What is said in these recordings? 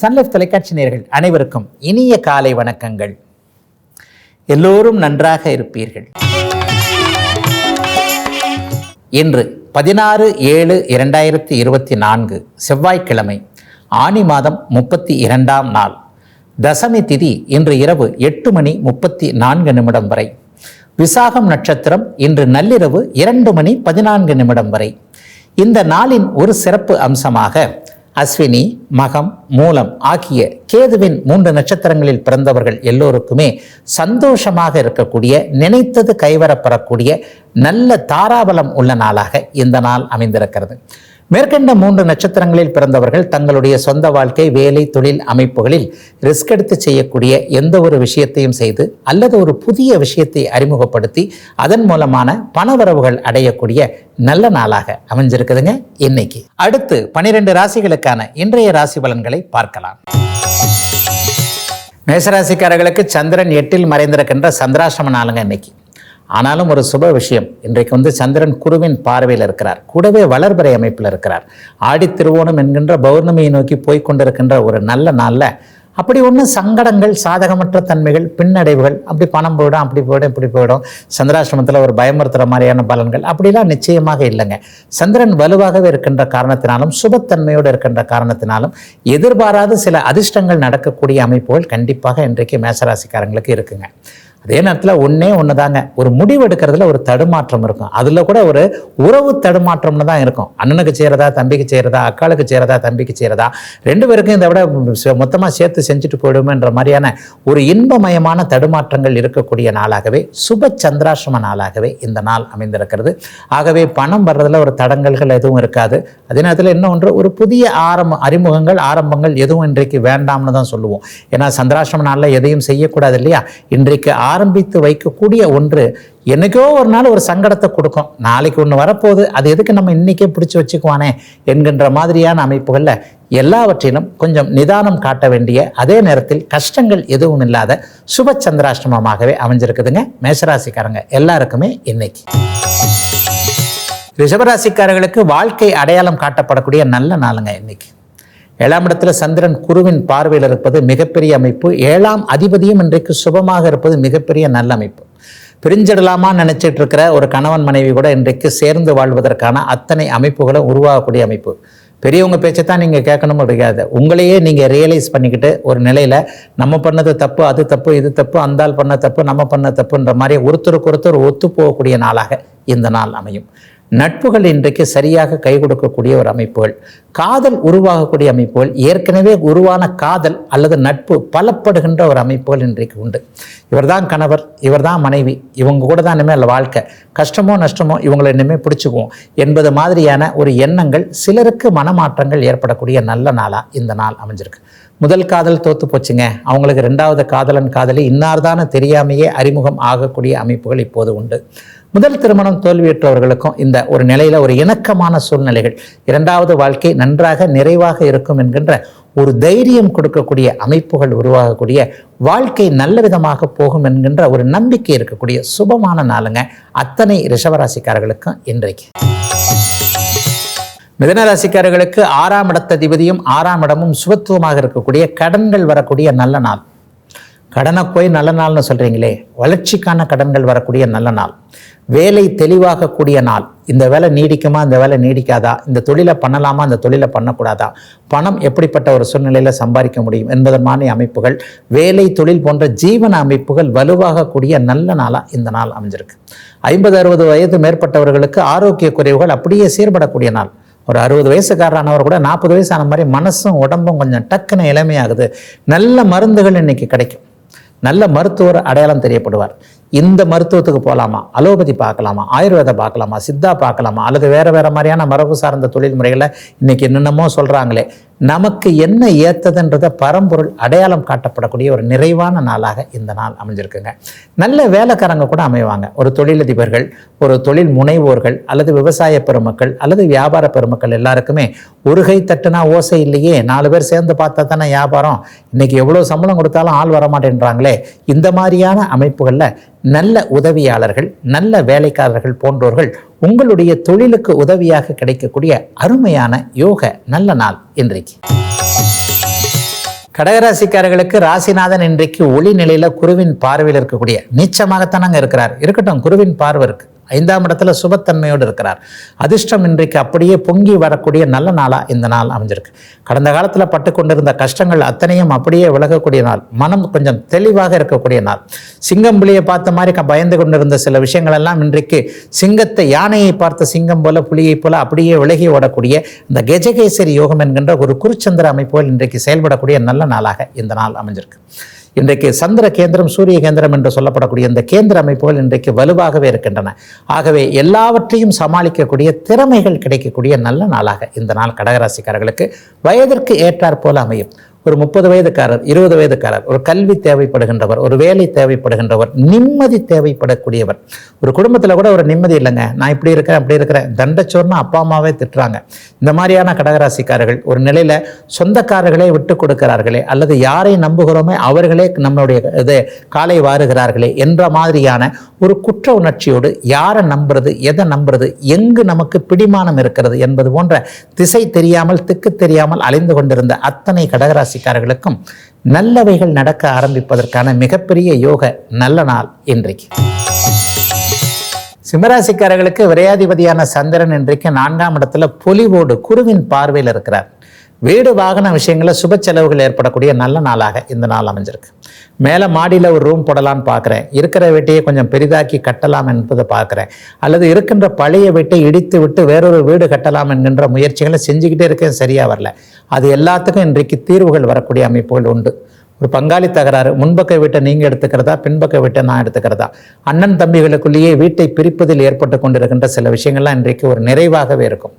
Sun Life தொலைக்காட்சி நேர்கள் அனைவருக்கும் இனிய காலை வணக்கங்கள். எல்லோரும் நன்றாக இருப்பீர்கள். இன்று பதினாறு ஏழு இரண்டாயிரத்தி இருபத்தி நான்கு செவ்வாய்க்கிழமை ஆனி மாதம் முப்பத்தி இரண்டாம் நாள். தசமி திதி இன்று இரவு எட்டு மணி முப்பத்தி நான்கு நிமிடம் வரை. விசாகம் நட்சத்திரம் இன்று நள்ளிரவு இரண்டு மணி பதினான்கு நிமிடம் வரை. இந்த நாளின் ஒரு சிறப்பு அம்சமாக அஸ்வினி மகம் மூலம் ஆகிய கேதுவின் மூன்று நட்சத்திரங்களில் பிறந்தவர்கள் எல்லோருக்குமே சந்தோஷமாக இருக்கக்கூடிய நினைத்தது கைவரப்பெறக்கூடிய நல்ல தாராபலம் உள்ள நாளாக இந்த நாள் அமைந்திருக்கிறது. மேற்கண்ட மூன்று நட்சத்திரங்களில் பிறந்தவர்கள் தங்களுடைய சொந்த வாழ்க்கை வேலை தொழில் அமைப்புகளில் ரிஸ்க் எடுத்து செய்யக்கூடிய எந்த ஒரு விஷயத்தையும் செய்து அல்லது ஒரு புதிய விஷயத்தை அறிமுகப்படுத்தி அதன் மூலமான பணவரவுகள் அடையக்கூடிய நல்ல நாளாக அமைஞ்சிருக்குதுங்க இன்னைக்கு. அடுத்து பனிரெண்டு ராசிகளுக்கான இன்றைய ராசி பலன்களை பார்க்கலாம். மேசராசிக்காரர்களுக்கு சந்திரன் எட்டில் மறைந்திருக்கின்ற சந்திராசிரம நாளுங்க இன்னைக்கு. ஆனாலும் ஒரு சுப விஷயம். இன்றைக்கு வந்து சந்திரன் குருவின் பார்வையில் இருக்கிறார். கூடவே வளர்பறை அமைப்பில் இருக்கிறார். ஆடி திருவோணம் என்கின்ற பௌர்ணமியை நோக்கி போய்கொண்டிருக்கின்ற ஒரு நல்ல நாளில் அப்படி ஒன்று சங்கடங்கள் சாதகமற்ற தன்மைகள் பின்னடைவுகள் அப்படி பணம் போயிடும் அப்படி போயிடும் இப்படி போயிடும். சந்திராசிரமத்தில் ஒரு பயமுறுத்துகிற மாதிரியான பலன்கள் அப்படிலாம் நிச்சயமாக இல்லைங்க. சந்திரன் வலுவாகவே இருக்கின்ற காரணத்தினாலும் சுபத்தன்மையோடு இருக்கின்ற காரணத்தினாலும் எதிர்பாராத சில அதிர்ஷ்டங்கள் நடக்கக்கூடிய அமைப்புகள் கண்டிப்பாக இன்றைக்கு மேசராசிக்காரங்களுக்கு இருக்குங்க. அதே நேரத்தில் ஒன்றே ஒன்று தாங்க ஒரு முடிவு எடுக்கிறதுல ஒரு தடுமாற்றம் இருக்கும். அதில் கூட ஒரு உறவு தடுமாற்றம்னு தான் இருக்கும். அண்ணனுக்கு செய்கிறதா தம்பிக்கு செய்கிறதா அக்காளுக்கு செய்கிறதா தம்பிக்கு செய்கிறதா ரெண்டு பேருக்கும் இதை விட மொத்தமாக சேர்த்து செஞ்சுட்டு போயிடுமேன்ற மாதிரியான ஒரு இன்பமயமான தடுமாற்றங்கள் இருக்கக்கூடிய நாளாகவே சுப சந்திராசிரம நாளாகவே இந்த நாள் அமைந்திருக்கிறது. ஆகவே பணம் வர்றதில் ஒரு தடங்கல்கள் எதுவும் இருக்காது. அதே நேரத்தில் என்ன ஒன்று ஒரு புதிய ஆரம்ப அறிமுகங்கள் ஆரம்பங்கள் எதுவும் இன்றைக்கு வேண்டாம்னு தான் சொல்லுவோம். ஏன்னா சந்திராசிரம நாளில் எதையும் செய்யக்கூடாது இல்லையா? இன்றைக்கு ஆரம்பித்து வைக்கக்கூடிய ஒன்று. என்னைக்கோ ஒரு நாள் ஒரு சங்கடத்தை கொடுக்கும். நாளைக்கு ஒன்று வரப்போகுது. அது எதுக்கு நம்ம இன்றைக்கே பிடிச்சி வச்சுக்குவானே என்கின்ற மாதிரியான அமைப்புகளில் எல்லாவற்றிலும் கொஞ்சம் நிதானம் காட்ட வேண்டிய அதே நேரத்தில் கஷ்டங்கள் எதுவும் இல்லாத சுப சந்திராஷ்டமமாகவே அமைஞ்சிருக்குதுங்க. மேஷராசிக்காரங்க எல்லாருக்குமே இன்னைக்கு. ரிஷபராசிக்காரர்களுக்கு வாழ்க்கை அடையாளம் காட்டப்படக்கூடிய நல்ல நாளுங்க இன்னைக்கு. ஏழாம் இடத்துல சந்திரன் குருவின் பார்வையில் இருப்பது மிகப்பெரிய அமைப்பு. ஏழாம் அதிபதியும் இன்றைக்கு சுபமாக இருப்பது மிகப்பெரிய நல்ல அமைப்பு. பிரிஞ்சிடலாமான்னு நினைச்சிட்டு இருக்கிற ஒரு கணவன் மனைவி கூட இன்றைக்கு சேர்ந்து வாழ்வதற்கான அத்தனை அமைப்புகளும் உருவாகக்கூடிய அமைப்பு. பெரியவங்க பேச்சை தான் நீங்கள் கேட்கணும் கிடையாது உங்களையே நீங்கள் ரியலைஸ் பண்ணிக்கிட்டு ஒரு நிலையில் நம்ம பண்ணது தப்பு அது தப்பு இது தப்பு அந்தால் பண்ண தப்பு நம்ம பண்ண தப்புன்ற மாதிரி ஒருத்தருக்கு ஒருத்தர் ஒத்து போகக்கூடிய நாளாக இந்த நாள் அமையும். நட்புகள் இன்றைக்கு சரியாக கை கொடுக்கக்கூடிய ஒரு அமைப்புகள். காதல் உருவாகக்கூடிய அமைப்புகள் ஏற்கனவே உருவான காதல் அல்லது நட்பு பலப்படுகின்ற ஒரு அமைப்புகள் இன்றைக்கு உண்டு. இவர்தான் கணவர் இவர்தான் மனைவி இவங்க கூட தான் இனிமேல் வாழ்க்கை. கஷ்டமோ நஷ்டமோ இவங்களை இனிமேல் பிடிச்சிக்குவோம் என்பது மாதிரியான ஒரு எண்ணங்கள் சிலருக்கு மனமாற்றங்கள் ஏற்படக்கூடிய நல்ல நாளாக இந்த நாள் அமைஞ்சிருக்கு. முதல் காதல் தோத்து போச்சுங்க. அவங்களுக்கு ரெண்டாவது காதலன் காதலி இன்னார்தான தெரியாமையே அறிமுகம் ஆகக்கூடிய அமைப்புகள் இப்போது உண்டு. முதல் திருமணம் தோல்வியுற்றவர்களுக்கும் இந்த ஒரு நிலையில் ஒரு இணக்கமான சூழ்நிலைகள் இரண்டாவது வாழ்க்கை நன்றாக நிறைவாக இருக்கும் என்கின்ற ஒரு தைரியம் கொடுக்கக்கூடிய அமைப்புகள் உருவாகக்கூடிய வாழ்க்கை நல்ல விதமாக போகும் என்கின்ற ஒரு நம்பிக்கை இருக்கக்கூடிய சுபமான நாளுங்க அத்தனை ரிஷவராசிக்காரர்களுக்கும் இன்றைக்கு. மிதனராசிக்காரர்களுக்கு ஆறாம் இடத்ததிபதியும் ஆறாம் இடமும் சுபத்துவமாக இருக்கக்கூடிய கடன்கள் வரக்கூடிய நல்ல நாள். கடனை போய் நல்ல நாள்னு சொல்கிறீங்களே வளர்ச்சிக்கான கடன்கள் வரக்கூடிய நல்ல நாள். வேலை தெளிவாகக்கூடிய நாள். இந்த வேலை நீடிக்குமா இந்த வேலை நீடிக்காதா? இந்த தொழிலை பண்ணலாமா இந்த தொழிலை பண்ணக்கூடாதா? பணம் எப்படிப்பட்ட ஒரு சூழ்நிலையில் சம்பாதிக்க முடியும் என்பதற்கான அமைப்புகள் வேலை தொழில் போன்ற ஜீவன அமைப்புகள் வலுவாகக்கூடிய நல்ல நாளாக இந்த நாள் அமைஞ்சிருக்கு. ஐம்பது அறுபது வயது மேற்பட்டவர்களுக்கு ஆரோக்கிய குறைவுகள் அப்படியே சீர்படக்கூடிய நாள். ஒரு அறுபது வயசுக்காரரானவர் கூட நாற்பது வயசான மாதிரி மனசும் உடம்பும் கொஞ்சம் டக்குன்னு இளமையாகுது. நல்ல மருந்துகள் இன்னைக்கு கிடைக்கும். நல்ல மருத்துவர் அடையாளம் தெரியப்படுவார். இந்த மருத்துவத்துக்கு போகலாமா அலோபதி பார்க்கலாமா? ஆயுர்வேதம் பார்க்கலாமா? சித்தா பார்க்கலாமா? அல்லது வேறு வேறு மாதிரியான மரபு சார்ந்த தொழில் முறைகளை இன்றைக்கி என்னென்னமோ சொல்கிறாங்களே நமக்கு என்ன ஏற்றதுன்றத பரம்பொருள் அடையாளம் காட்டப்படக்கூடிய ஒரு நிறைவான நாளாக இந்த நாள் அமைஞ்சிருக்குங்க. நல்ல வேலைக்காரங்க கூட அமைவாங்க. ஒரு தொழிலதிபர்கள் ஒரு தொழில் முனைவோர்கள் அல்லது விவசாய பெருமக்கள் அல்லது வியாபார பெருமக்கள் எல்லாருக்குமே ஒரு கை தட்டுனா ஓசை இல்லையே நாலு பேர் சேர்ந்து பார்த்தா தானே வியாபாரம். இன்றைக்கி எவ்வளோ சம்பளம் கொடுத்தாலும் ஆள் வர மாட்டேன்றாங்களே இந்த மாதிரியான அமைப்புகளில் நல்ல உதவியாளர்கள் நல்ல வேலைக்காரர்கள் போன்றோர்கள் உங்களுடைய தொழிலுக்கு உதவியாக கிடைக்கக்கூடிய அருமையான யோக நல்ல நாள் இன்றைக்கு. கடகராசிக்காரர்களுக்கு ராசிநாதன் இன்றைக்கு ஒளி நிலையில குருவின் பார்வையில் இருக்கக்கூடிய நீச்சமாகத்தானங்க இருக்கிறார். இருக்கட்டும் குருவின் பார்வை இருக்கு. ஐந்தாம் இடத்துல சுபத்தன்மையோடு இருக்கிறார். அதிர்ஷ்டம் இன்றைக்கு அப்படியே பொங்கி வரக்கூடிய நல்ல நாளாக இந்த நாள் அமைஞ்சிருக்கு. கடந்த காலத்தில் பட்டு கொண்டிருந்த கஷ்டங்கள் அத்தனையும் அப்படியே விலகக்கூடிய நாள். மனம் கொஞ்சம் தெளிவாக இருக்கக்கூடிய நாள். சிங்கம் புலியை பார்த்த மாதிரி க- பயந்து கொண்டிருந்த சில விஷயங்கள் எல்லாம் இன்றைக்கு சிங்கத்தை யானையை பார்த்த சிங்கம் போல புலியை போல அப்படியே விலகி ஓடக்கூடிய இந்த கஜகேசரி யோகம் என்கின்ற ஒரு குருச்சந்திர அமைப்புகள் இன்றைக்கு செயல்படக்கூடிய நல்ல நாளாக இந்த நாள் அமைஞ்சிருக்கு. இன்றைக்கு சந்திர கேந்திரம் சூரிய கேந்திரம் என்று சொல்லப்படக்கூடிய இந்த கேந்திர அமைப்புகள் இன்றைக்கு வலுவாகவே இருக்கின்றன. ஆகவே எல்லாவற்றையும் சமாளிக்கக்கூடிய திறமைகள் கிடைக்கக்கூடிய நல்ல நாளாக இந்த நாள் கடகராசிக்காரர்களுக்கு வயதிற்கு ஏற்றாற் போல அமையும். ஒரு முப்பது வயதுக்காரர் இருபது வயதுக்காரர் ஒரு கல்வி தேவைப்படுகின்றவர் ஒரு வேலை தேவைப்படுகின்றவர் நிம்மதி தேவைப்படக்கூடியவர். ஒரு குடும்பத்தில் கூட ஒரு நிம்மதி இல்லைங்க. நான் இப்படி இருக்கிறேன் அப்படி இருக்கிறேன். தண்டச்சோர்னு அப்பா அம்மாவே திட்டுறாங்க. இந்த மாதிரியான கடகராசிக்காரர்கள் ஒரு நிலையில் சொந்தக்காரர்களே விட்டு கொடுக்கிறார்களே அல்லது யாரை நம்புகிறோமே அவர்களே நம்மளுடைய இது காலை வாருகிறார்களே என்ற மாதிரியான ஒரு குற்ற உணர்ச்சியோடு யாரை நம்புறது எதை நம்புறது எங்கு நமக்கு பிடிமானம் இருக்கிறது என்பது போன்ற திசை தெரியாமல் திக்கு தெரியாமல் அலைந்து கொண்டிருந்த அத்தனை கடகராசி ராசிக்காரர்களுக்கும் நல்லவைகள் நடக்க ஆரம்பிப்பதற்கான மிகப்பெரிய யோக நல்ல நாள் இன்றைக்கு. சிம்மராசிக்காரர்களுக்கு விரையாதிபதியான சந்திரன் இன்றைக்கு நான்காம் இடத்துல பொலிவோடு குருவின் பார்வையில் இருக்கிறார். வீடு வாகன விஷயங்களில் சுப செலவுகள் ஏற்படக்கூடிய நல்ல நாளாக இந்த நாள் அமைஞ்சிருக்கு. மேலே மாடியில் ஒரு ரூம் போடலான்னு பார்க்குறேன் இருக்கிற வீட்டையே கொஞ்சம் பெரிதாக்கி கட்டலாம் என்பதை பார்க்குறேன் அல்லது இருக்கின்ற பழைய வீட்டை இடித்து விட்டு வேறொரு வீடு கட்டலாம் என்கின்ற முயற்சிகளை செஞ்சுக்கிட்டே இருக்கேன் சரியாக வரல. அது எல்லாத்துக்கும் இன்றைக்கு தீர்வுகள் வரக்கூடிய அமைப்புகள் உண்டு. ஒரு பங்காளி தகராறு முன்பக்க வீட்டை நீங்கள் எடுத்துக்கிறதா பின்பக்க வீட்டை நான் எடுத்துக்கிறதா? அண்ணன் தம்பிகளுக்குள்ளேயே வீட்டை பிரிப்பதில் ஏற்பட்டு கொண்டிருக்கின்ற சில விஷயங்கள்லாம் இன்றைக்கு ஒரு நிறைவாகவே இருக்கும்.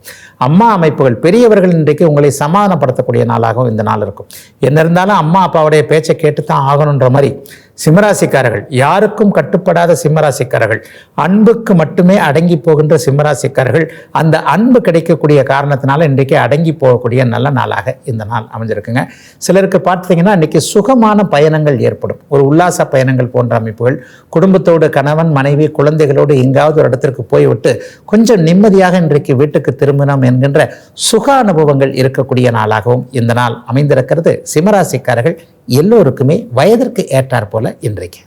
அம்மா அமைப்புகள் பெரியவர்கள் இன்றைக்கு உங்களை சமாதானப்படுத்தக்கூடிய நாளாகவும் இந்த நாள் இருக்கும். என்ன இருந்தாலும் அம்மா அப்பாவுடைய பேச்சை கேட்டு தான் ஆகணுன்ற மாதிரி சிம்மராசிக்காரர்கள். யாருக்கும் கட்டுப்படாத சிம்மராசிக்காரர்கள். அன்புக்கு மட்டுமே அடங்கி போகின்ற சிம்மராசிக்காரர்கள். அந்த அன்பு கிடைக்கக்கூடிய காரணத்தினால இன்றைக்கு அடங்கி போகக்கூடிய நல்ல நாளாக இந்த நாள் அமைஞ்சிருக்குங்க. சிலருக்கு பார்த்தீங்கன்னா இன்றைக்கி சுகமான பயணங்கள் ஏற்படும். ஒரு உல்லாச பயணங்கள் போன்ற அமைப்புகள். குடும்பத்தோடு கணவன் மனைவி குழந்தைகளோடு எங்காவது ஒரு இடத்திற்கு போய்விட்டு கொஞ்சம் நிம்மதியாக இன்றைக்கு வீட்டுக்கு திரும்பினோம் என்கின்ற சுக அனுபவங்கள் இருக்கக்கூடிய நாளாகவும் இந்த நாள் அமைந்திருக்கிறது. சிம்மராசிக்காரர்கள் எல்லோருக்குமே வயதிற்கு ஏற்றாற் போல இன்றைக்கு.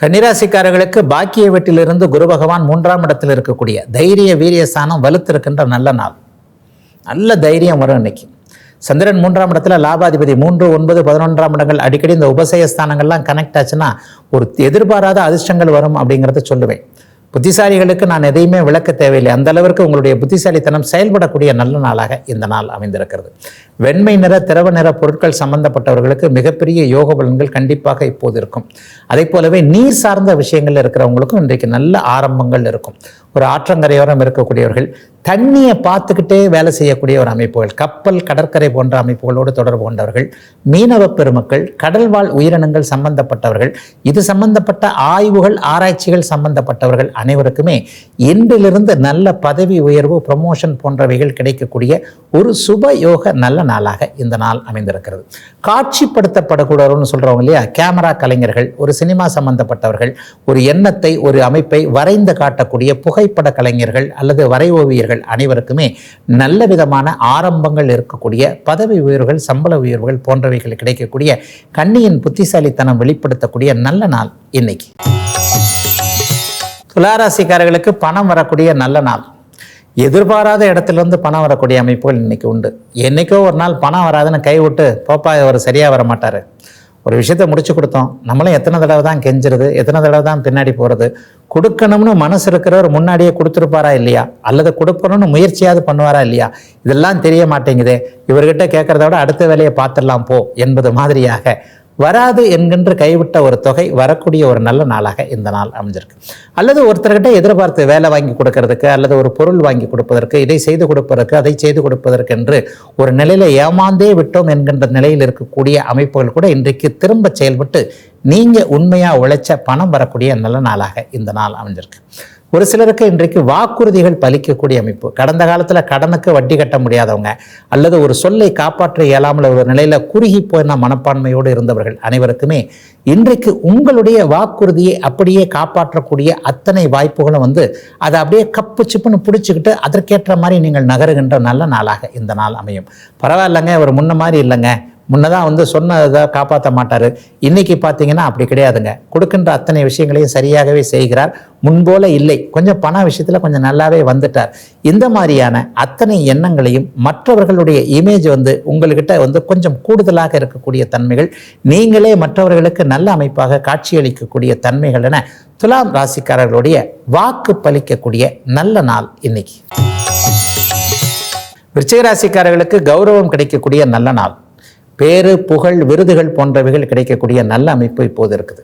கன்னிராசிக்காரர்களுக்கு பாக்கிய வீட்டிலிருந்து குரு பகவான் மூன்றாம் இடத்தில் இருக்கக்கூடிய தைரிய வீரிய ஸ்தானம் வலுத்திருக்கின்ற நல்ல நாள். நல்ல தைரியம் வரும் இன்னைக்கு. சந்திரன் மூன்றாம் இடத்துல லாபாதிபதி மூன்று ஒன்பது பதினொன்றாம் இடங்கள் அடிக்கடி இந்த உபசய ஸ்தானங்கள்லாம் கனெக்ட் ஆச்சுன்னா ஒரு எதிர்பாராத அதிர்ஷ்டங்கள் வரும் அப்படிங்கிறத சொல்லுவேன். புத்திசாலிகளுக்கு நான் எதையுமே விளக்க தேவையில்லை. அந்த அளவிற்கு உங்களுடைய புத்திசாலித்தனம் செயல்படக்கூடிய நல்ல நாளாக இந்த நாள் அமைந்திருக்கிறது. வெண்மை நிற திரவ நிற பொருட்கள் சம்பந்தப்பட்டவர்களுக்கு மிகப்பெரிய யோக பலன்கள் கண்டிப்பாக இப்போது இருக்கும். அதே போலவே நீர் சார்ந்த விஷயங்கள் இருக்கிறவங்களுக்கும் இன்றைக்கு நல்ல ஆரம்பங்கள் இருக்கும். ஒரு ஆற்றங்கரையோரம் இருக்கக்கூடியவர்கள் தண்ணியை பார்த்துக்கிட்டே வேலை செய்யக்கூடிய ஒரு அமைப்புகள் கப்பல் கடற்கரை போன்ற அமைப்புகளோடு தொடர்பு கொண்டவர்கள் மீனவ பெருமக்கள் கடல்வாழ் உயிரினங்கள் சம்பந்தப்பட்டவர்கள் இது சம்பந்தப்பட்ட ஆய்வுகள் ஆராய்ச்சிகள் சம்பந்தப்பட்டவர்கள் அனைவருக்குமே இன்றிலிருந்து நல்ல பதவி உயர்வு ப்ரமோஷன் போன்றவைகள் கிடைக்கக்கூடிய ஒரு சுப யோக நல்ல நாளாக இந்த நாள் அமைந்திருக்கிறது. காட்சிப்படுத்தப்படக்கூடாதுன்னு சொல்கிறவங்க இல்லையா? கேமரா கலைஞர்கள் ஒரு சினிமா சம்பந்தப்பட்டவர்கள் ஒரு எண்ணத்தை ஒரு அமைப்பை வரைந்து காட்டக்கூடிய புகை புகைப்பட கலைஞர்கள் அல்லது வரை ஓவியர்கள் அனைவருக்குமே நல்ல விதமான ஆரம்பங்கள் இருக்கக்கூடிய பதவி உயர்வுகள் சம்பள உயர்வுகள் போன்றவைகள் கிடைக்கக்கூடிய கண்ணியின் புத்திசாலித்தனம் வெளிப்படுத்தக்கூடிய நல்ல நாள் இன்னைக்கு. துளாராசிக்காரர்களுக்கு பணம் வரக்கூடிய நல்ல நாள். எதிர்பாராத இடத்துலேருந்து பணம் வரக்கூடிய அமைப்புகள் இன்னைக்கு உண்டு. என்றைக்கோ ஒரு நாள் பணம் வராதுன்னு கைவிட்டு போப்பா அவர் சரியாக வர மாட்டார் ஒரு விஷயத்த முடிச்சு கொடுத்தோம். நம்மளும் எத்தனை தடவை தான் கெஞ்சுறது எத்தனை தடவை தான் பின்னாடி போகிறது கொடுக்கணும்னு மனசு இருக்கிறவர் முன்னாடியே கொடுத்துருப்பாரா இல்லையா? அல்லது கொடுக்கணும்னு முயற்சியாவது பண்ணுவாரா இல்லையா? இதெல்லாம் தெரிய மாட்டேங்குது. இவர்கிட்ட கேட்குறத விட அடுத்த வேலையை பார்த்துடலாம் போ என்பது மாதிரியாக வராது என்கின்ற கைவிட்ட ஒரு தொகை வரக்கூடிய ஒரு நல்ல நாளாக இந்த நாள் அமைஞ்சிருக்கு. அல்லது ஒருத்தர்கிட்ட எதிர்பார்த்து வேலை வாங்கி கொடுக்கறதுக்கு அல்லது ஒரு பொருள் வாங்கி கொடுப்பதற்கு இதை செய்து கொடுப்பதற்கு அதை செய்து கொடுப்பதற்கு என்று ஒரு நிலையில ஏமாந்தே விட்டோம் என்கின்ற நிலையில் இருக்கக்கூடிய அமைப்புகள் கூட இன்றைக்கு திரும்ப செயல்பட்டு நீங்க உண்மையா உழைச்ச பணம் வரக்கூடிய நல்ல நாளாக இந்த நாள் அமைஞ்சிருக்கு. ஒரு சிலருக்கு இன்றைக்கு வாக்குறுதிகள் பலிக்கக்கூடிய அமைப்பு. கடந்த காலத்தில் கடனுக்கு வட்டி கட்ட முடியாதவங்க அல்லது ஒரு சொல்லை காப்பாற்ற இயலாமல் ஒரு நிலையில் குறுகி போன மனப்பான்மையோடு இருந்தவர்கள் அனைவருக்குமே இன்றைக்கு உங்களுடைய வாக்குறுதியை அப்படியே காப்பாற்றக்கூடிய அத்தனை வாய்ப்புகளும் வந்து அதை அப்படியே கப்பு சிப்புன்னு பிடிச்சிக்கிட்டு அதற்கேற்ற மாதிரி நீங்கள் நகருகின்ற நல்ல நாளாக இந்த நாள் அமையும். பரவாயில்லைங்க ஒரு முன்ன மாதிரி இல்லைங்க. முன்னதான் வந்து சொன்னதை காப்பாற்ற மாட்டார். இன்னைக்கு பார்த்தீங்கன்னா அப்படி கிடையாதுங்க. கொடுக்கின்ற அத்தனை விஷயங்களையும் சரியாகவே செய்கிறார். முன்போல இல்லை. கொஞ்சம் பண விஷயத்தில் கொஞ்சம் நல்லாவே வந்துட்டார். இந்த மாதிரியான அத்தனை எண்ணங்களையும் மற்றவர்களுடைய இமேஜ் வந்து உங்கள்கிட்ட வந்து கொஞ்சம் கூடுதலாக இருக்கக்கூடிய தன்மைகள் நீங்களே மற்றவர்களுக்கு நல்ல அமைப்பாக காட்சியளிக்கக்கூடிய தன்மைகள் என துலாம் ராசிக்காரர்களுடைய வாக்கு பலிக்கக்கூடிய நல்ல நாள் இன்னைக்கு. விருச்சிகராசிக்காரர்களுக்கு கௌரவம் கிடைக்கக்கூடிய நல்ல நாள். பேரு புகழ் விருதுகள் போன்றவைகள் கிடைக்கக்கூடிய நல்ல அமைப்பு இப்போது இருக்குது.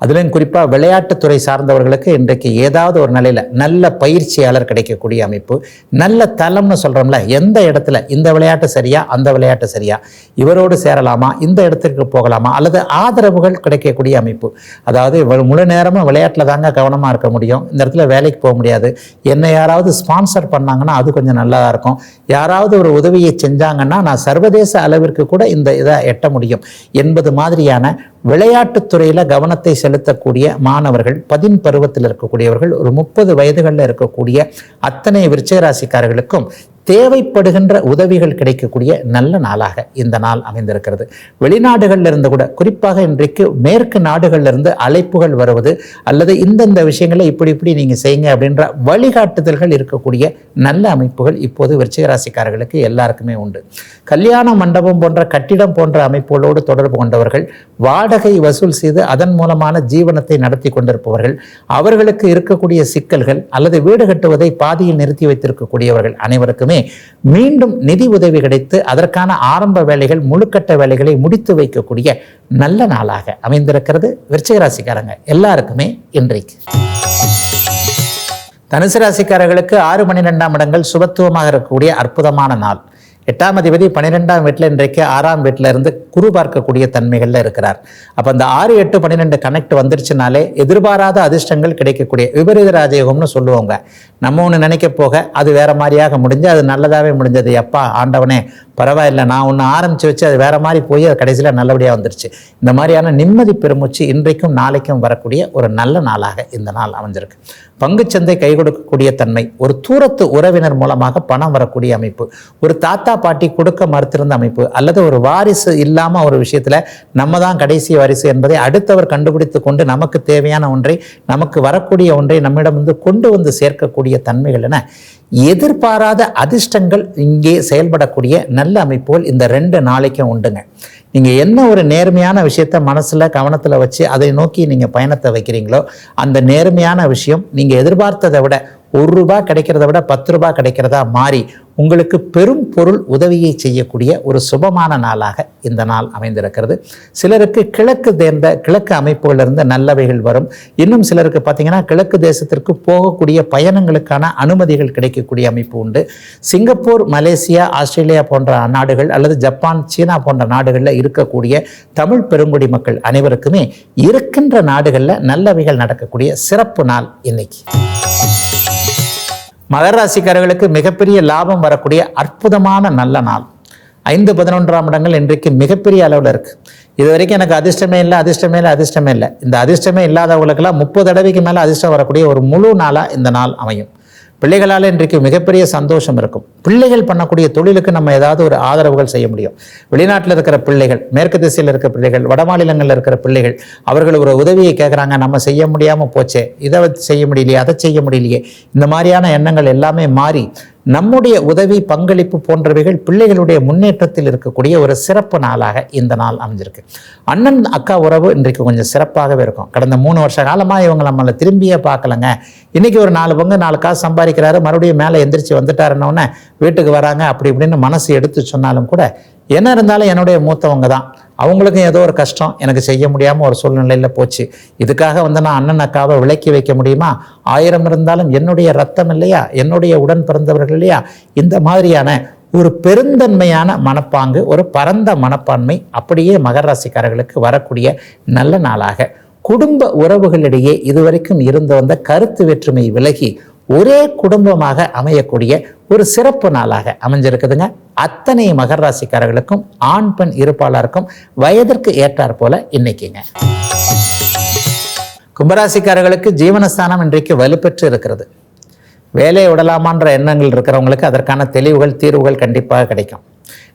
அதுலேயும் குறிப்பாக விளையாட்டுத்துறை சார்ந்தவர்களுக்கு இன்றைக்கு ஏதாவது ஒரு நிலையில் நல்ல பயிற்சியாளர் கிடைக்கக்கூடிய அமைப்பு நல்ல தளம்னு சொல்கிறோம்ல எந்த இடத்துல? இந்த விளையாட்டு சரியா அந்த விளையாட்டு சரியா? இவரோடு சேரலாமா? இந்த இடத்திற்கு போகலாமா? அல்லது ஆதரவுகள் கிடைக்கக்கூடிய அமைப்பு. அதாவது முழு நேரமும் விளையாட்டில் தாங்க கவனமாக இருக்க முடியும். இந்த இடத்துல வேலைக்கு போக முடியாது. என்னை யாராவது ஸ்பான்சர் பண்ணாங்கன்னா அது கொஞ்சம் நல்லா இருக்கும். யாராவது ஒரு உதவியை செஞ்சாங்கன்னா நான் சர்வதேச அளவிற்கு கூட இந்த இதை எட்ட முடியும். என்பது மாதிரியான விளையாட்டுத் துறையில் கவனத்தை செலுத்தக்கூடிய மாணவர்கள் பதின் பருவத்தில் இருக்கக்கூடியவர்கள் ஒரு முப்பது வயதுகளில் இருக்கக்கூடிய அத்தனை விருச்சகராசிக்காரர்களுக்கும் தேவைப்படுகின்ற உதவிகள் கிடைக்கக்கூடிய நல்ல நாளாக இந்த நாள் அமைந்திருக்கிறது. வெளிநாடுகளில் இருந்து கூட குறிப்பாக இன்றைக்கு மேற்கு நாடுகளில் இருந்து அழைப்புகள் வருவது அல்லது இந்தந்த விஷயங்களை இப்படி இப்படி நீங்கள் செய்யுங்க அப்படின்ற வழிகாட்டுதல்கள் இருக்கக்கூடிய நல்ல அமைப்புகள் இப்போது விருச்சிகராசிக்காரர்களுக்கு எல்லாருக்குமே உண்டு. கல்யாண மண்டபம் போன்ற கட்டிடம் போன்ற அமைப்புகளோடு தொடர்பு கொண்டவர்கள் வாடகை வசூல் செய்து அதன் மூலமான ஜீவனத்தை நடத்தி கொண்டிருப்பவர்கள் அவர்களுக்கு இருக்கக்கூடிய சிக்கல்கள் அல்லது வீடு கட்டுவதை பாதியில் நிறுத்தி வைத்திருக்கக்கூடியவர்கள் அனைவருக்குமே மீண்டும் நிதி உதவி கிடைத்து அதற்கான ஆரம்ப வேலைகள் முழுக்கட்ட வேலைகளை முடித்து வைக்கக்கூடிய நல்ல நாளாக அமைந்திருக்கிறது. விருச்சிகராசிக்காரங்க எல்லாருக்குமே இன்றைக்கு. தனுசு ராசிக்காரர்களுக்கு ஆறு பன்னிரெண்டாம் இடங்கள் சுபத்துவமாக இருக்கக்கூடிய அற்புதமான நாள். எட்டாம் அதிபதி பன்னிரெண்டாம் வீட்டில் இன்றைக்கு ஆறாம் வீட்டில் இருந்து குரு பார்க்கக்கூடிய தன்மைகளில் இருக்கிறார். அப்போ அந்த ஆறு எட்டு பன்னிரெண்டு கனெக்ட் வந்துருச்சுனாலே எதிர்பாராத அதிர்ஷ்டங்கள் கிடைக்கக்கூடிய விபரீத ராஜயோகம்னு சொல்லுவாங்க. நம்ம ஒன்று நினைக்க போக அது வேற மாதிரியாக முடிஞ்சு அது நல்லதாகவே முடிஞ்சது. எப்பா ஆண்டவனே பரவாயில்லை நான் ஒன்று ஆரம்பித்து வச்சு அது வேற மாதிரி போய் அது கடைசியில் நல்லபடியாக வந்துருச்சு. இந்த மாதிரியான நிம்மதி பெருமூச்சு இன்றைக்கும் நாளைக்கும் வரக்கூடிய ஒரு நல்ல நாளாக இந்த நாள் அமைஞ்சிருக்கு. பங்குச்சந்தை கை கொடுக்கக்கூடிய தன்மை ஒரு தூரத்து உறவினர் மூலமாக பணம் வரக்கூடிய அமைப்பு ஒரு தாத்தா பாட்டி கொடுக்க மறுத்திருந்த அமைப்பு அல்லது ஒரு வாரிசு இல்லாமல் ஒரு விஷயத்தில் நம்ம தான் கடைசி வாரிசு என்பதை அடுத்தவர் கண்டுபிடித்து கொண்டு நமக்கு தேவையான ஒன்றை நமக்கு வரக்கூடிய ஒன்றை நம்மிடம் வந்து கொண்டு வந்து சேர்க்கக்கூடிய தன்மைகள் என எதிர்பாராத அதிர்ஷ்டங்கள் இங்கே செயல்படக்கூடிய நல்ல அமைப்புகள் இந்த ரெண்டு நாளைக்கும் உண்டுங்க. நீங்கள் என்ன ஒரு நேர்மையான விஷயத்த மனசில் கவனத்தில் வச்சு அதை நோக்கி நீங்கள் பயணத்தை வைக்கிறீங்களோ அந்த நேர்மையான விஷயம் நீங்கள் எதிர்பார்த்ததை விட ஒரு ரூபாய் கிடைக்கிறத விட பத்து ரூபாய் கிடைக்கிறதா மாறி உங்களுக்கு பெரும் பொருள் உதவியை செய்யக்கூடிய ஒரு சுபமான நாளாக இந்த நாள் அமைந்திருக்கிறது. சிலருக்கு கிழக்கு தேர்ந்த கிழக்கு அமைப்புகளிலிருந்து நல்லவைகள் வரும். இன்னும் சிலருக்கு பார்த்தீங்கன்னா கிழக்கு தேசத்திற்கு போகக்கூடிய பயணங்களுக்கான அனுமதிகள் கிடைக்கக்கூடிய அமைப்பு உண்டு. சிங்கப்பூர் மலேசியா ஆஸ்திரேலியா போன்ற நாடுகள் அல்லது ஜப்பான் சீனா போன்ற நாடுகளில் இருக்கக்கூடிய தமிழ் பெருங்குடி மக்கள் அனைவருக்குமே இருக்கின்ற நாடுகளில் நல்லவைகள் நடக்கக்கூடிய சிறப்பு நாள் இன்னைக்கு. மகர ராசிக்காரர்களுக்கு மிகப்பெரிய லாபம் வரக்கூடிய அற்புதமான நல்ல நாள். ஐந்து பதினொன்றாம் இடங்கள் இன்றைக்கு மிகப்பெரிய அளவில் இருக்கு. இது வரைக்கும் எனக்கு அதிர்ஷ்டமே இல்லை அதிர்ஷ்டமே இல்லை அதிர்ஷ்டமே இல்லை. இந்த அதிர்ஷ்டமே இல்லாதவங்களுக்கெல்லாம் முப்பது தடவைக்கு மேலே அதிர்ஷ்டம் வரக்கூடிய ஒரு முழு நாளாக இந்த நாள் அமையும். பிள்ளைகளால் இன்றைக்கு மிகப்பெரிய சந்தோஷம் இருக்கும். பிள்ளைகள் பண்ணக்கூடிய தொழிலுக்கு நம்ம ஏதாவது ஒரு ஆதரவுகள் செய்ய முடியும். வெளிநாட்டில் இருக்கிற பிள்ளைகள் மேற்கு திசையில் இருக்கிற பிள்ளைகள் வட மாநிலங்களில் இருக்கிற பிள்ளைகள் அவர்கள் ஒரு உதவியை கேட்குறாங்க நம்ம செய்ய முடியாமல் போச்சே இதை செய்ய முடியலையே அதை செய்ய முடியலையே இந்த மாதிரியான எண்ணங்கள் எல்லாமே மாறி நம்முடைய உதவி பங்களிப்பு போன்றவைகள் பிள்ளைகளுடைய முன்னேற்றத்தில் இருக்கக்கூடிய ஒரு சிறப்பு நாளாக இந்த நாள் அமைஞ்சிருக்கு. அண்ணன் அக்கா உறவு இன்றைக்கு கொஞ்சம் சிறப்பாகவே இருக்கும். கடந்த மூணு வருஷ காலமாக இவங்க நம்மளை திரும்பியே பார்க்கலங்க. இன்னைக்கு ஒரு நாலு பங்கு நாலு காசு சம்பாதிக்கிறாரு. மறுபடியும் மேலே எந்திரிச்சு வந்துட்டாருன்னொன்னே வீட்டுக்கு வராங்க. அப்படி இப்படின்னு மனசு எடுத்து சொன்னாலும் கூட என்ன இருந்தாலும் என்னுடைய மூத்தவங்க தான். அவங்களுக்கும் ஏதோ ஒரு கஷ்டம். எனக்கு செய்ய முடியாமல் ஒரு சூழ்நிலையில் போச்சு. இதுக்காக வந்து நான் அண்ணன் அக்காவை விலக்கி வைக்க முடியுமா? ஆயிரம் இருந்தாலும் என்னுடைய ரத்தம் இல்லையா? என்னுடைய உடன் பிறந்தவர்கள் இல்லையா? இந்த மாதிரியான ஒரு பெருந்தன்மையான மனப்பாங்கு ஒரு பரந்த மனப்பான்மை அப்படியே மகர ராசிக்காரர்களுக்கு வரக்கூடிய நல்ல நாளாக. குடும்ப உறவுகளிடையே இதுவரைக்கும் இருந்து வந்த கருத்து வேற்றுமை விலகி ஒரே குடும்பமாக அமையக்கூடிய ஒரு சிறப்பு நாளாக அமைஞ்சிருக்குதுங்க. அத்தனை மகர ராசிக்காரர்களுக்கும் ஆண் பெண் இருப்பாளருக்கும் வயதிற்கு ஏற்றாற் போல இன்னைக்குங்க. கும்பராசிக்காரர்களுக்கு ஜீவனஸ்தானம் இன்றைக்கு வலுப்பெற்று இருக்கிறது. வேலையை விடலாமான்ற எண்ணங்கள் இருக்கிறவங்களுக்கு அதற்கான தெளிவுகள் தீர்வுகள் கண்டிப்பாக கிடைக்கும்.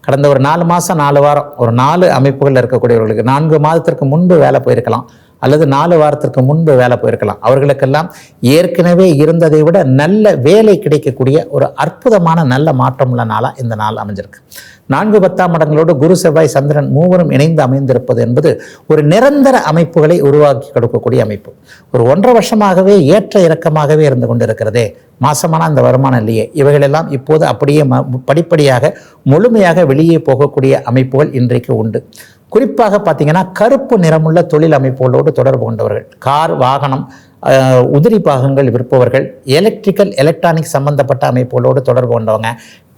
கடந்த ஒரு நாலு மாதம் நாலு வாரம் ஒரு நாலு அமைப்புகள் இருக்கக்கூடியவர்களுக்கு நான்கு மாதத்திற்கு முன்பு வேலை போயிருக்கலாம். அல்லது நாலு வாரத்திற்கு முன்பு வேலை போயிருக்கலாம். அவர்களுக்கெல்லாம் ஏற்கனவே இருந்ததை விட நல்ல வேலை கிடைக்கக்கூடிய ஒரு அற்புதமான நல்ல மாற்றம் உள்ள நாளாக இந்த நாள் அமைஞ்சிருக்கு. நான்கு பத்தாம் இடங்களோடு குரு செவ்வாய் சந்திரன் மூவரும் இணைந்து அமைந்திருப்பது என்பது ஒரு நிரந்தர அமைப்புகளை உருவாக்கி கொடுக்கக்கூடிய அமைப்பு. ஒரு ஒன்றரை வருஷமாகவே ஏற்ற இறக்கமாகவே இருந்து கொண்டிருக்கிறதே. மாசமான அந்த வருமானம் இல்லையே. இவைகளெல்லாம் இப்போது அப்படியே ம- படிப்படியாக முழுமையாக வெளியே போகக்கூடிய அமைப்புகள் இன்றைக்கு உண்டு. குறிப்பாக பார்த்தீங்கன்னா கருப்பு நிறமுள்ள தொழில் அமைப்புகளோடு தொடர்பு கொண்டவர்கள். கார் வாகனம் உதிரி பாகங்கள் விற்பவர்கள் எலக்ட்ரிக்கல் எலக்ட்ரானிக் சம்பந்தப்பட்ட அமைப்புகளோடு தொடர்பு கொண்டவங்க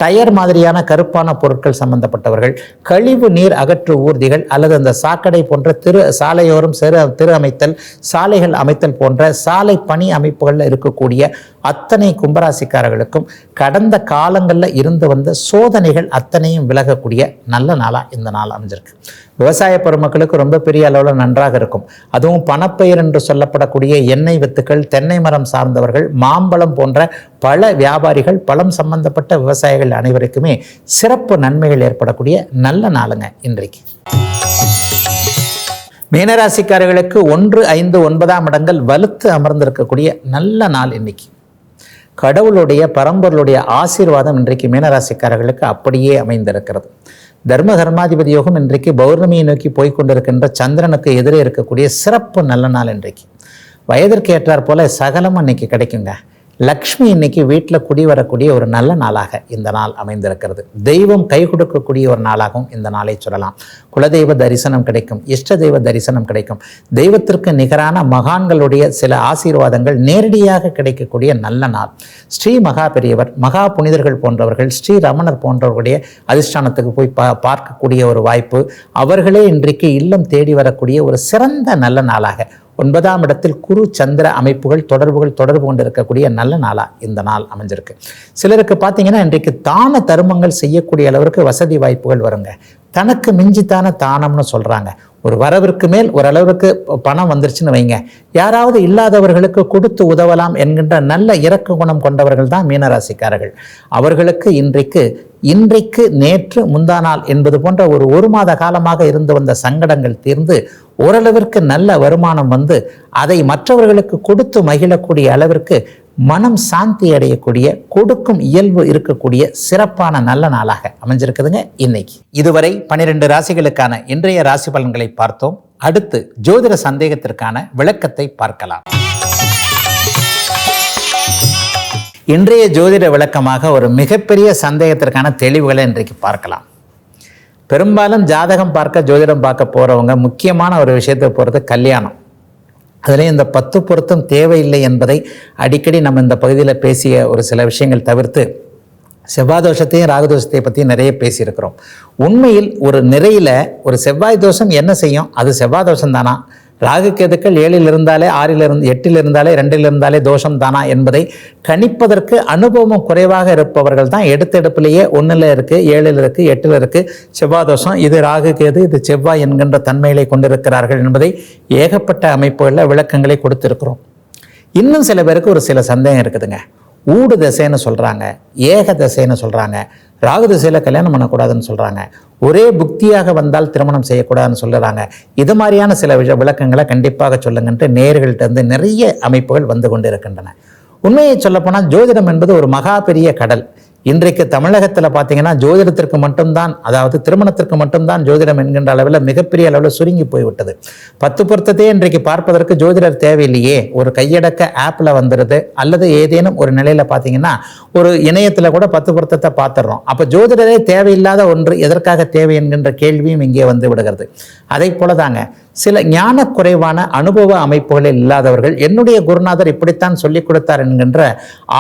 டயர் மாதிரியான கருப்பான பொருட்கள் சம்பந்தப்பட்டவர்கள் கழிவு நீர் அகற்று ஊர்திகள் அல்லது அந்த சாக்கடை போன்ற திரு சாலையோரம் சிறு திரு அமைத்தல் சாலைகள் அமைத்தல் போன்ற சாலை பணி அமைப்புகளில் இருக்கக்கூடிய அத்தனை கும்பராசிக்காரர்களுக்கும் கடந்த காலங்களில் இருந்து வந்த சோதனைகள் அத்தனையும் விலகக்கூடிய நல்ல நாளாக இந்த நாள் அமைஞ்சிருக்கு. விவசாய பெருமக்களுக்கு ரொம்ப பெரிய அளவில் நன்றாக இருக்கும். அதுவும் பணப்பயிர் என்று சொல்லப்படக்கூடிய எண்ணெய் வித்துக்கள் தென்னை மரம் சார்ந்தவர்கள் மாம்பழம் போன்ற பல வியாபாரிகள் பழம் சம்பந்தப்பட்ட விவசாயிகள் அனைவருக்குமே சிறப்பு நன்மைகள் ஏற்படக்கூடிய நல்ல நாளுங்க இன்றைக்கு. மீனராசிக்காரர்களுக்கு ஒன்று ஐந்து ஒன்பதாம் இடங்கள் வலுத்து அமர்ந்திருக்கக்கூடிய நல்ல நாள் இன்னைக்கு கடவுளுடைய பரம்பொருளுடைய ஆசீர்வாதம் இன்றைக்கு மீனராசிக்காரர்களுக்கு அப்படியே அமைந்திருக்கிறது. தர்ம கர்மாதிபதி யோகம் இன்றைக்கு பௌர்ணமியை நோக்கி போய்க் கொண்டிருக்கின்ற சந்திரனுக்கு எதிரே இருக்கக்கூடிய சிறப்பு நல்ல நாள் இன்றைக்கு. வயதிற்கு ஏற்றாற் போல சகலம் அன்னைக்கு கிடைக்குங்க. லக்ஷ்மி இன்னைக்கு வீட்டில் குடி வரக்கூடிய ஒரு நல்ல நாளாக இந்த நாள் அமைந்திருக்கிறது. தெய்வம் கை கொடுக்கக்கூடிய ஒரு நாளாகவும் இந்த நாளை சொல்லலாம். குலதெய்வ தரிசனம் கிடைக்கும் இஷ்ட தெய்வ தரிசனம் கிடைக்கும். தெய்வத்திற்கு நிகரான மகான்களுடைய சில ஆசீர்வாதங்கள் நேரடியாக கிடைக்கக்கூடிய நல்ல நாள். ஸ்ரீ மகா பெரியவர் மகா புனிதர்கள் போன்றவர்கள் ஸ்ரீ ரமணர் போன்றவர்களுடைய அதிஷ்டானத்துக்கு போய் பா பார்க்கக்கூடிய ஒரு வாய்ப்பு அவர்களே இன்றைக்கு இல்லம் தேடி வரக்கூடிய ஒரு சிறந்த நல்ல நாளாக ஒன்பதாம் இடத்தில் குரு சந்திர அமைப்புகள் தொடர்புகள் தொடர்பு கொண்டு இருக்கக்கூடிய நல்ல நாளா இந்த நாள் அமைஞ்சிருக்கு. சிலருக்கு பார்த்தீங்கன்னா இன்றைக்கு தான தர்மங்கள் செய்யக்கூடிய அளவிற்கு வசதி வாய்ப்புகள் வருங்க. தனக்கு மிஞ்சித்தான தானம்னு சொல்கிறாங்க ஒரு வரவிற்கு மேல் ஓரளவுக்கு பணம் வந்துருச்சுன்னு வைங்க. யாராவது இல்லாதவர்களுக்கு கொடுத்து உதவலாம் என்கின்ற நல்ல இறக்கு குணம் கொண்டவர்கள் தான் மீனராசிக்காரர்கள். அவர்களுக்கு இன்றைக்கு இன்றைக்கு நேற்று முந்தா நாள் என்பது போன்ற ஒரு ஒரு மாத காலமாக இருந்து வந்த சங்கடங்கள் தீர்ந்து ஓரளவிற்கு நல்ல வருமானம் வந்து அதை மற்றவர்களுக்கு கொடுத்து மகிழக்கூடிய அளவிற்கு மனம் சாந்தி அடையக்கூடிய கொடுக்கும் இயல்பு இருக்கக்கூடிய சிறப்பான நல்ல நாளாக அமைஞ்சிருக்குதுங்க இன்னைக்கு. இதுவரை பனிரெண்டு ராசிகளுக்கான இன்றைய ராசி பலன்களை பார்த்தோம். அடுத்து ஜோதிட சந்தேகத்திற்கான விளக்கத்தை பார்க்கலாம். இன்றைய ஜோதிட விளக்கமாக ஒரு மிகப்பெரிய சந்தேகத்திற்கான தெளிவுகளை இன்றைக்கு பார்க்கலாம். பெரும்பாலும் ஜாதகம் பார்க்க ஜோதிடம் பார்க்க போகிறவங்க முக்கியமான ஒரு விஷயத்தை போறது கல்யாணம். அதுலேயும் இந்த பத்து பொருத்தம் தேவையில்லை என்பதை அடிக்கடி நம்ம இந்த பகுதியில் பேசிய ஒரு சில விஷயங்கள் தவிர்த்து செவ்வாய் தோஷத்தையும் ராகுதோஷத்தையும் பற்றி நிறைய பேசியிருக்கிறோம். உண்மையில் ஒரு நிறையில் ஒரு செவ்வாய் தோஷம் என்ன செய்யும்? அது செவ்வாய் தோஷம் தானா? ராகு கேதுக்கள் ஏழில் இருந்தாலே ஆறில் இருந்து எட்டில் இருந்தாலே ரெண்டில் இருந்தாலே தோஷம் தானா என்பதை கணிப்பதற்கு அனுபவம் குறைவாக இருப்பவர்கள் தான் எடுத்தெடுப்பிலேயே ஒன்றில் இருக்குது ஏழில் இருக்குது எட்டில் இருக்குது செவ்வாய் தோஷம் இது ராகு கேது இது செவ்வாய் என்கின்ற தன்மைகளை கொண்டிருக்கிறார்கள் என்பதை ஏகப்பட்ட அமைப்புகளில் விளக்கங்களை கொடுத்துருக்குறோம். இன்னும் சில பேருக்கு ஒரு சில சந்தேகம் இருக்குதுங்க. ஊடு திசைன்னு சொல்கிறாங்க ஏக திசைன்னு சொல்கிறாங்க ராகு திசையில் கல்யாணம் பண்ணக்கூடாதுன்னு சொல்கிறாங்க ஒரே புக்தியாக வந்தால் திருமணம் செய்யக்கூடாதுன்னு சொல்லுறாங்க. இது மாதிரியான சில விஷ விளக்கங்களை கண்டிப்பாக சொல்லுங்கன்ட்டு நேர்கள்ட்டேருந்து நிறைய அமைப்புகள் வந்து கொண்டு இருக்கின்றன உண்மையை சொல்லப்போனால் ஜோதிடம் என்பது ஒரு மகா பெரிய கடல். இன்றைக்கு தமிழகத்தில் பார்த்தீங்கன்னா ஜோதிடத்திற்கு மட்டும்தான் அதாவது திருமணத்திற்கு மட்டும்தான் ஜோதிடம் என்கின்ற அளவில் மிகப்பெரிய அளவில் சுருங்கி போய்விட்டது. பத்து பொருத்தத்தையே இன்றைக்கு பார்ப்பதற்கு ஜோதிடர் தேவையில்லையே. ஒரு கையடக்க ஆப்பில் வந்துடுது அல்லது ஏதேனும் ஒரு நிலையில் பார்த்தீங்கன்னா ஒரு இணையத்தில் கூட பத்து பொருத்தத்தை பார்த்துடுறோம் அப்போ ஜோதிடரே தேவையில்லாத ஒன்று எதற்காக தேவை என்கின்ற கேள்வியும் இங்கே வந்து விடுகிறது. அதை போல தாங்க சில ஞான குறைவான அனுபவ அமைப்புகளில் இல்லாதவர்கள் என்னுடைய குருநாதர் இப்படித்தான் சொல்லிக் கொடுத்தார் என்கின்ற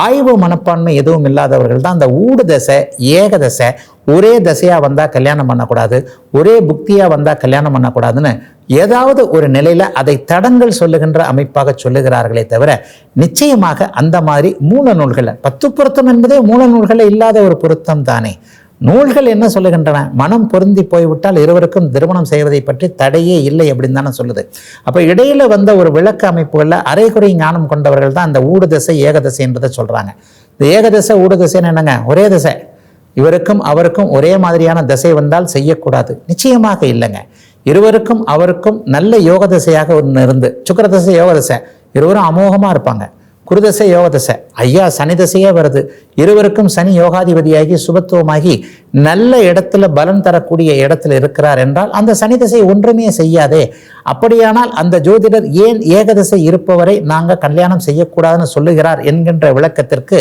ஆய்வு மனப்பான்மை எதுவும் இல்லாதவர்கள் தான் அந்த ஊடு தசை ஏக தசை ஒரே தசையாக வந்தால் கல்யாணம் பண்ணக்கூடாது ஒரே புக்தியாக வந்தால் கல்யாணம் பண்ணக்கூடாதுன்னு ஏதாவது ஒரு நிலையில் அதை தடங்கள் சொல்லுகின்ற அமைப்பாக சொல்லுகிறார்களே தவிர நிச்சயமாக அந்த மாதிரி மூல நூல்களை பத்து பொருத்தம் என்பதே மூல நூல்களை இல்லாத ஒரு பொருத்தம் தானே. நூல்கள் என்ன சொல்லுகின்றன? மனம் பொருந்தி போய்விட்டால் இருவருக்கும் திருமணம் செய்வதை பற்றி தடையே இல்லை அப்படின்னு தானே சொல்லுது. அப்போ இடையில வந்த ஒரு விளக்க அமைப்புகளில் அரைகுறை ஞானம் கொண்டவர்கள் தான் அந்த ஊடுதசை ஏகதசைன்றதை ஏகதசை சொல்கிறாங்க இந்த ஏகதசை ஊடுதசைன்னு என்னங்க? ஒரே திசை. இவருக்கும் அவருக்கும் ஒரே மாதிரியான திசை வந்தால் செய்யக்கூடாது. நிச்சயமாக இல்லைங்க. இருவருக்கும் அவருக்கும் நல்ல யோக தசையாக ஒன்று இருந்து சுக்கர தசை யோக தசை. இருவரும் அமோகமாக இருப்பாங்க. குருதசை யோகதசை. ஐயா சனி தசையே வருது. இருவருக்கும் சனி யோகாதிபதியாகி சுபத்துவமாகி நல்ல இடத்துல பலன் தரக்கூடிய இடத்துல இருக்கிறார் என்றால் அந்த சனி தசை ஒன்றுமே செய்யாதே. அப்படியானால் அந்த ஜோதிடர் ஏன் ஏகதசை இருப்பவரை நாங்கள் கல்யாணம் செய்யக்கூடாதுன்னு சொல்லுகிறார் என்கின்ற விளக்கத்திற்கு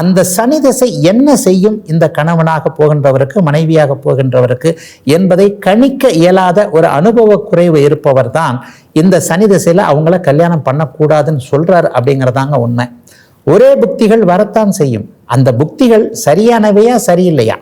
அந்த சனி தசை என்ன செய்யும் இந்த கணவனாக போகின்றவருக்கு மனைவியாக போகின்றவருக்கு என்பதை கணிக்க இயலாத ஒரு அனுபவ குறைவு இருப்பவர் தான் இந்த சனி திசையில் அவங்கள கல்யாணம் பண்ணக்கூடாதுன்னு சொல்கிறாரு அப்படிங்கிறதாங்க உண்மை. ஒரே புக்திகள் வரத்தான் செய்யும். அந்த புக்திகள் சரியானவையா சரியில்லையா?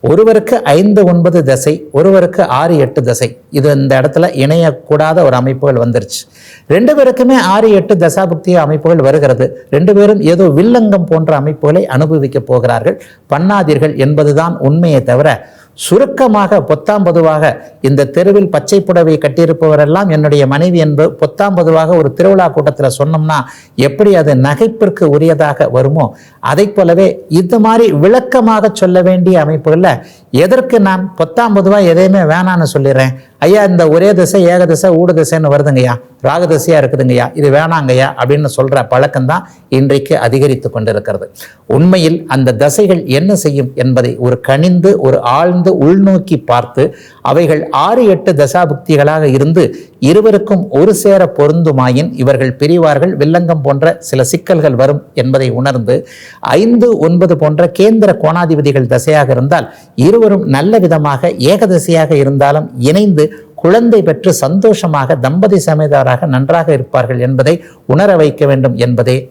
ஒருவருக்கு ஐந்து ஒன்பது தசை ஒருவருக்கு ஆறு எட்டு தசை. இது இந்த இடத்துல இணையக்கூடாத ஒரு அமைப்புகள் வந்துருச்சு. ரெண்டு பேருக்குமே ஆறு எட்டு தசாபுக்தி அமைப்புகள் வருகிறது. ரெண்டு பேரும் ஏதோ வில்லங்கம் போன்ற அமைப்புகளை அனுபவிக்கப் போகிறார்கள். பண்ணாதீர்கள் என்பதுதான் உண்மையை தவிர சுருக்கமாக பொத்தாம் பொதுவாக இந்த தெருவில் பச்சை புடவை கட்டியிருப்பவரெல்லாம் என்னுடைய மனைவி என்பது பொத்தாம் பொதுவாக ஒரு திருவிழா கூட்டத்தில் சொன்னோம்னா எப்படி அது நகைப்பிற்கு உரியதாக வருமோ? அதை போலவே இந்த மாதிரி விளக்கமாக சொல்ல வேண்டிய அமைப்புகளில் எதற்கு நான் பொத்தாம் பொதுவாக எதையுமே வேணான்னு சொல்லிடுறேன். ஐயா இந்த ஒரே திசை ஏக திசை திசைன்னு வருதுங்கய்யா. ராக திசையாக இருக்குதுங்கய்யா. இது வேணாங்கய்யா அப்படின்னு சொல்கிற பழக்கம்தான் இன்றைக்கு அதிகரித்து கொண்டிருக்கிறது. உண்மையில் அந்த தசைகள் என்ன செய்யும் என்பதை ஒரு கனிந்து ஒரு ஆழ்ந்து உள்நோக்கி பார்த்து அவைகள் ஆறு எட்டு தசாபுக்திகளாக இருந்து இருவருக்கும் ஒரு சேர பொருந்துமாயின் இவர்கள் பிரிவார்கள். வில்லங்கம் போன்ற சில சிக்கல்கள் வரும் என்பதை உணர்ந்து ஐந்து ஒன்பது போன்ற கேந்திர கோணாதிபதிகள் தசையாக இருந்தால் இருவரும் நல்ல விதமாக ஏகதசையாக இருந்தாலும் இணைந்து குழந்தை பெற்று சந்தோஷமாக தம்பதி சமேதராக நன்றாக இருப்பார்கள் என்பதை உணர வைக்க வேண்டும் என்பதே